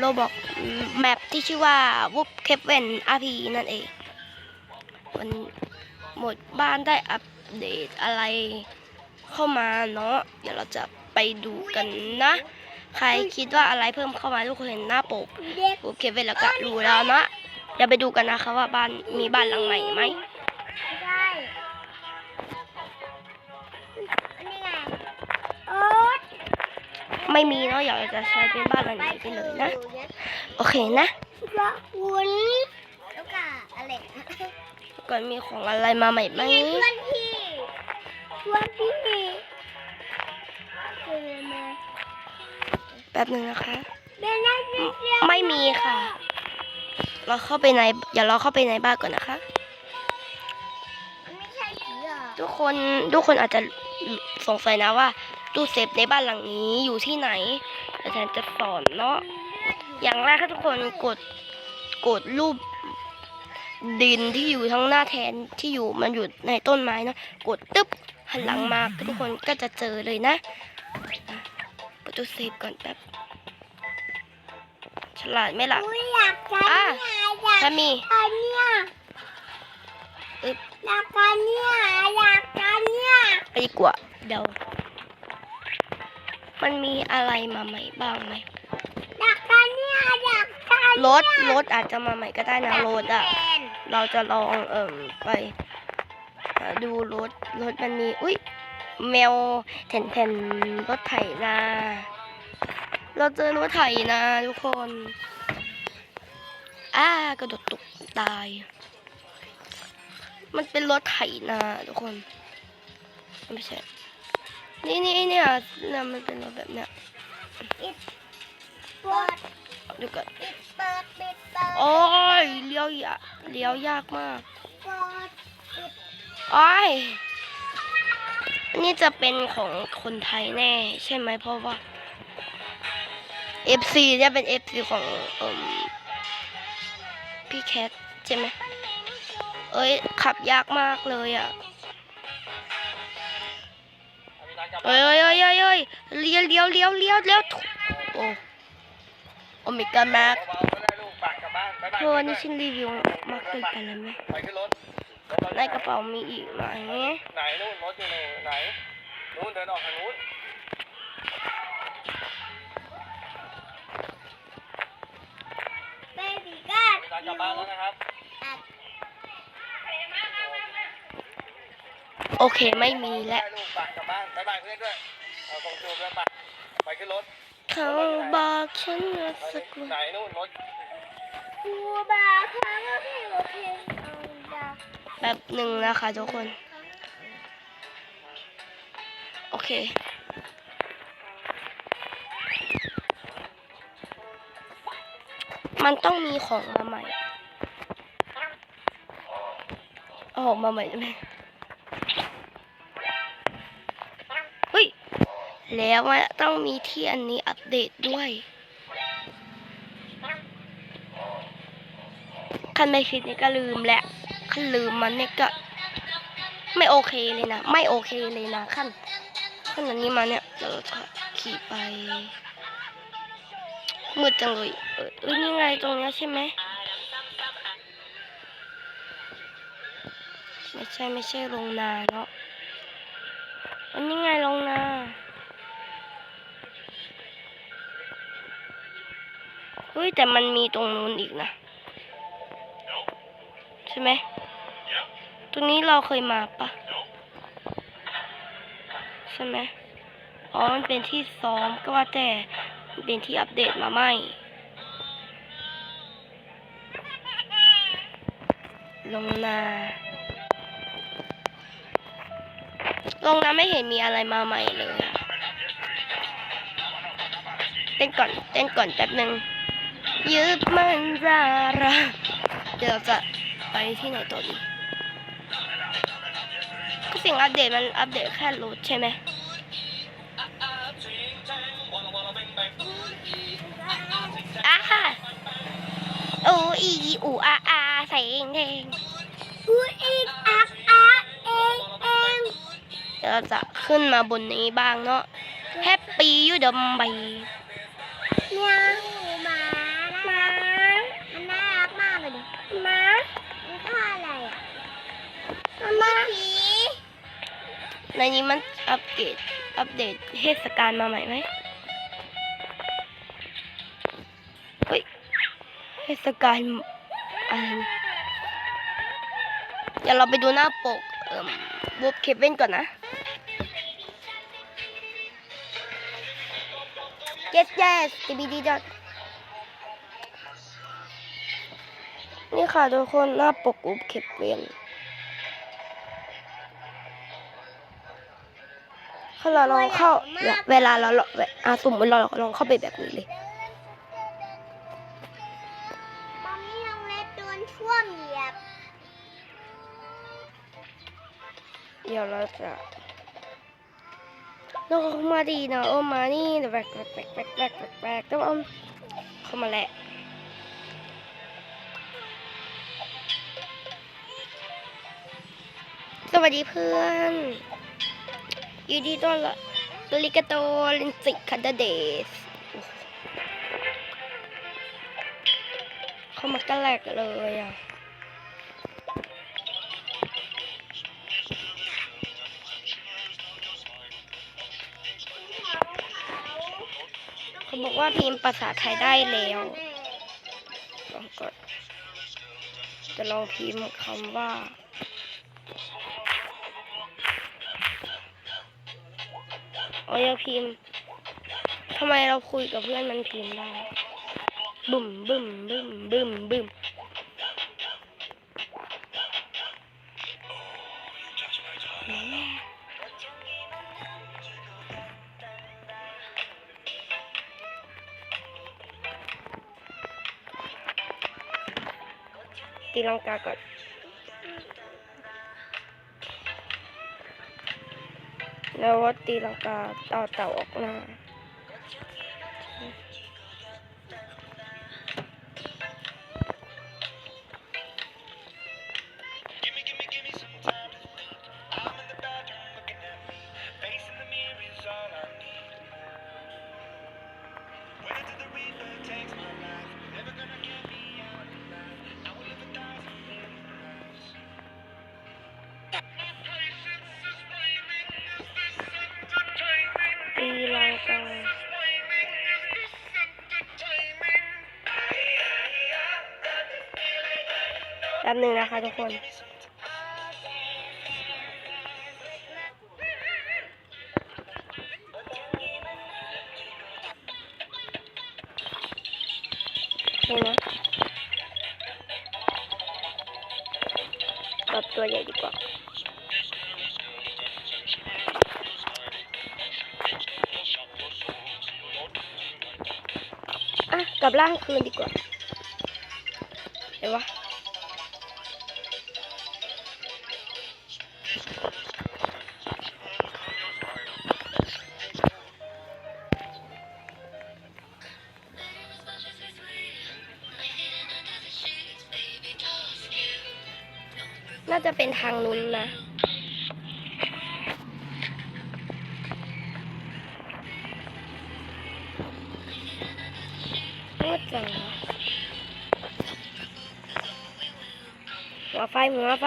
โรบอกแมปที่ชื่อว่าวุบเคปเวนอาพีนั่นเองวันหมดบ้านได้อัปเดตอะไรเข้ามาเนาะเดี๋ยวเราจะไปดูกันนะ ใครคิดว่าอะไรเพิ่มเข้ามาทุกคนเห็นหน้าปกเด็กวุบเคปเวนแล้วก็รู้แล้วนะเดี๋ยวไปดูกันนะคะว่าบ้านมีบ้านหลังใหม่ไหม ไม่มีเนาะเดี๋ยวเราจะใช้เป็นบ้านหลังนี้ไปเลยนะ โอเคนะละวุ้นแล้วก็อะไรก่อนมีของอะไรมาใหม่ไหมนี่เพื่อนพี่เพื่อนพี่เจอมาแป๊บหนึ่งนะคะเบนน่าจะเจอไม่มีค่ะ เราเข้าไปในอย่าเราเข้าไปในบ้านก่อนนะคะไม่ใช่ผีเหรอทุกคนทุกคนอาจจะสงสัยนะว่า ตู้เซฟในบ้านหลังนี้อยู่ที่ไหน อาจารย์จะสอนเนาะอย่างแรกถ้าทุกคนกดกดรูปดินที่อยู่ทั้งหน้าแทนที่อยู่มันอยู่ในต้นไม้เนาะกดตึ๊บหันหลังมาทุกคนก็จะเจอเลยนะอะเปิดตู้เซฟก่อนแป๊บฉลาดไหมล่ะอุ้ยอยากกันอะเนี่ยอยากถ้ามีกันเนี่ยอึ๊บอยากกันเนี่ยอยากกันเนี่ยไปดีกว่าเดี๋ยว มันมีอะไรมาใหม่บ้างไหมอยากกันเนี่ยอยากกันรถรถอาจจะมาใหม่ก็ได้นะรถอะ เราจะลองเอิ่มไปหาดูรถรถมันมีอุ้ยแมวแผ่นแผ่นรถไถนาเราเจอรถไถนาทุกคนอ้ากระโดดตกตาย มันเป็นรถไถนาทุกคนไม่ใช่ นี่นี่เนี่ยเนี่ยมันเป็นรถแบบเนี้ยเปิดดูกันปิดเปิดปิดเปิดโอ้ยเลี้ยวยากเลี้ยวยากมากเปิดปิดโอ้ยอันนี่จะเป็นของคนไทยแน่ ใช่ไหมเพราะว่า FC เนี่ยเป็น FC ของเอ่มพี่แคทใช่ไหมเอ้ยขับยากมากเลยอะ เอ้ยเอ้ยเอ้ยเอ้ยเลี้ยวเลี้ยวเลี้ยวเลี้ยวเลี้ยวถูกโอ้โอเมก้ามากาๆไม่ได้ลูกปากกลับบ้านบ๊ายบายเธอนี่ฉันรีวิวมากเกินไปแล้วไหมในกระเป๋ามีอีกไหมไหนนู่นรถอยู่ไหนนู่นเดินออกทางนู้นเบบี้กัดมีทาลับบ้านแล้วนะครับ โอเคไม่มีแล้วได้ลูกปากกลับบ้านบ๊ายบายเพื่อนด้วยเอาตรงจูบด้วยไปไปขึ้นรถเขาบอกฉันว่าไปสักวันไหนนู่นรถกูบาครั้งที่โอเคเอาดาแบบหนึ่งนะคะทุกคน โอเค มันต้องมีของมาใหม่ เอาออกมาใหม่ได้ไหม แล้วมันต้องมีที่อันนี้อัปเดตด้วย คันไม่คิดนี่ก็ลืมแหละคันลืมมันเนี่ยก็ไม่โอเคเลยนะ ไม่โอเคเลยนะขั้นขั้นอันนี้มาเนี่ยเราจะขี่ไปมืดจังเลยเออนี่ไงตรงนี้ใช่ไหมไม่ใช่ไม่ใช่โรงนาเนาะอันนี้ไงโรงนา เฮ้ย แต่มันมีตรงนู้นอีกนะ ใช่ไหม ตรงนี้เราเคยมาปะใช่ไหมอ๋อ มันเป็นที่ซ้อมก็ว่าแต่เป็นที่อัปเดตมาใหม่ลงนาลงนาไม่เห็นมีอะไรมาใหม่เลย เต้นก่อน เต้นก่อนแป๊บหนึ่ง ยึดมันจาระเดี๋ยวเราจะไปที่ไหนต่อดีก็สิ่งอัปเดตมันอัปเดตแค่รถใช่ไหมอ่าอูอีอูอาอาใส่เองเองกูอีกอักอักเองเองเดี๋ยวเราจะขึ้นมาบนนี้บ้างเนาะแฮปปี้ยูดมไปเมีย ในนี้มันอัปเดตอัปเดตเทศกาลมาใหม่ไหมเฮ้ยเทศกาลอะไรเดี๋ยวเราไปดูหน้าปกเอ่อบูบเคเว่นก่อนนะเ yes yes dvd dot นี่ค่ะทุกคนหน้าปกบูบเคเว่น ถ้าเราลองเข้าเวลาเราลองอะสมมติเราลองเข้าไปแบบนี้เลยตอนนี้น้องเล็กโดนท่วมเหยียบ เดี๋ยวเราจะเราเข้ามาดีนะโอ้มานี่เดี๋ยวแบกแบกแบกแบกแบกแบกแบกต้องเอาเข้ามาแหละสวัสดีเพื่อน ยินดีต้อนรับลิกาโตลินสิกคันเดเดสเข้ามากันแรกเลยอะเขาบอกว่าพิมพ์ภาษาไทยได้แล้วลองกดจะลองพิมพ์คำว่า โอ้ยเราพิมพ์ทำไมเราคุยกับเพื่อนมันพิมพ์ได้บึมบึมบึมบึมบึมแม่ตีลังกาก่อน แล้ววัดตีลังกาต่อเต่าออกมา บหนึ่งนะคะทุกคนเห็นไหมปรับตัวใหญ่ดีกว่าอะกลับร่างคืนดีกว่าเห็นวะ น่าจะเป็นทางนู้นนะมืดจังหัวไฟหัวไฟ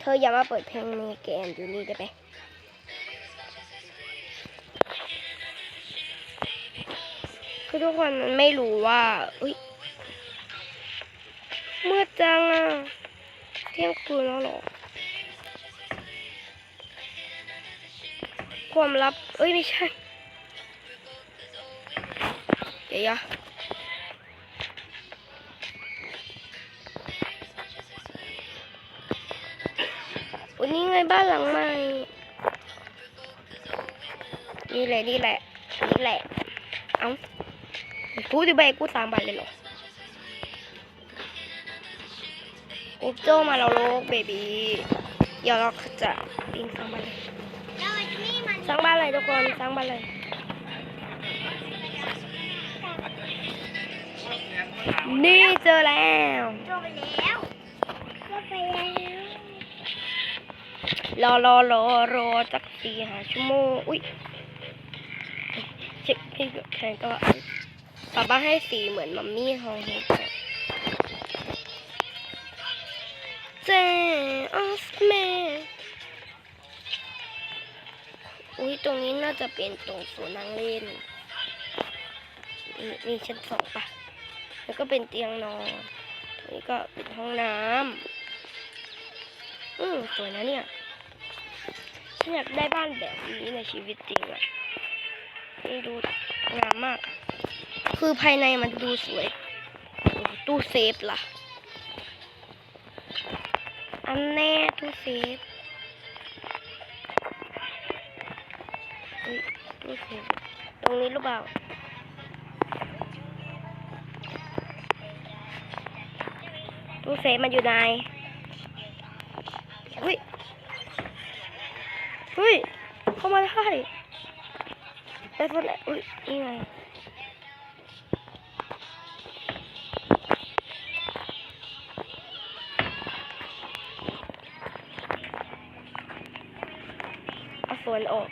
เธออย่ามาเปิดเพลงในเกมอยู่นี่ได้ไหมคือทุกคนมันไม่รู้ว่าอุ้ยมืดจังอะเที่ยงคืนแล้วหรอความลับเอ้ยไม่ใช่ เดี๋ยว บ้านหลังใหม่ นี่แหละนี่แหละนี่แหละ เอ้ากูจะไปกูสามบาทเลยเหรออุกโจมาแล้วลูกเบบี้เดี๋ยวเราจะปีนสร้างบ้านเลยแล้วนี่มันสร้างบ้านเลยทุกคนสร้างบ้านเลยนี่เจอแล้วจบไปแล้วจบไปแล้ว รอรอรอรอจักสี่หาชั่วโมงอุ้ยเช็คพี่แทนก็ป้าบ้าให้สีเหมือนมัมมี่ฮองเฮกเจออสแมอุ้ยตรงนี้น่าจะเป็นตรงสวนนั่งเล่นนี่นี่ชั้นสองปะแล้วก็เป็นเตียงนอนตรงนี้ก็เป็นห้องน้ำอืมสวยนะเนี่ย อยากได้บ้านแบบนี้ในชีวิตจริงอะนี่ดูงามมาก คือภายในมันดูสวย ตู้เซฟล่ะ อันแน่ตู้เซฟตู้เซฟ ตรงนี้หรือเปล่าตู้เซฟมันอยู่ไหนอุ้ย เฮ้ย เข้ามาได้ได้คนไหนอุ้ยนี่ไงเอาฝนออก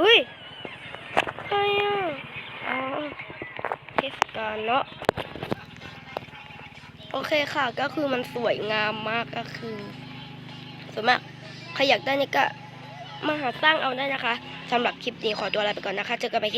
อุ้ยใครอะอ๋อเทศกาลเนาะโอเคค่ะ ก็คือมันสวยงามมากก็คือสวยมาก ใครอยากได้นี่ก็ มาหาสร้างเอาได้นะคะสำหรับคลิปนี้ขอตัวลาไปก่อนนะคะ เจอกันใหม่คลิป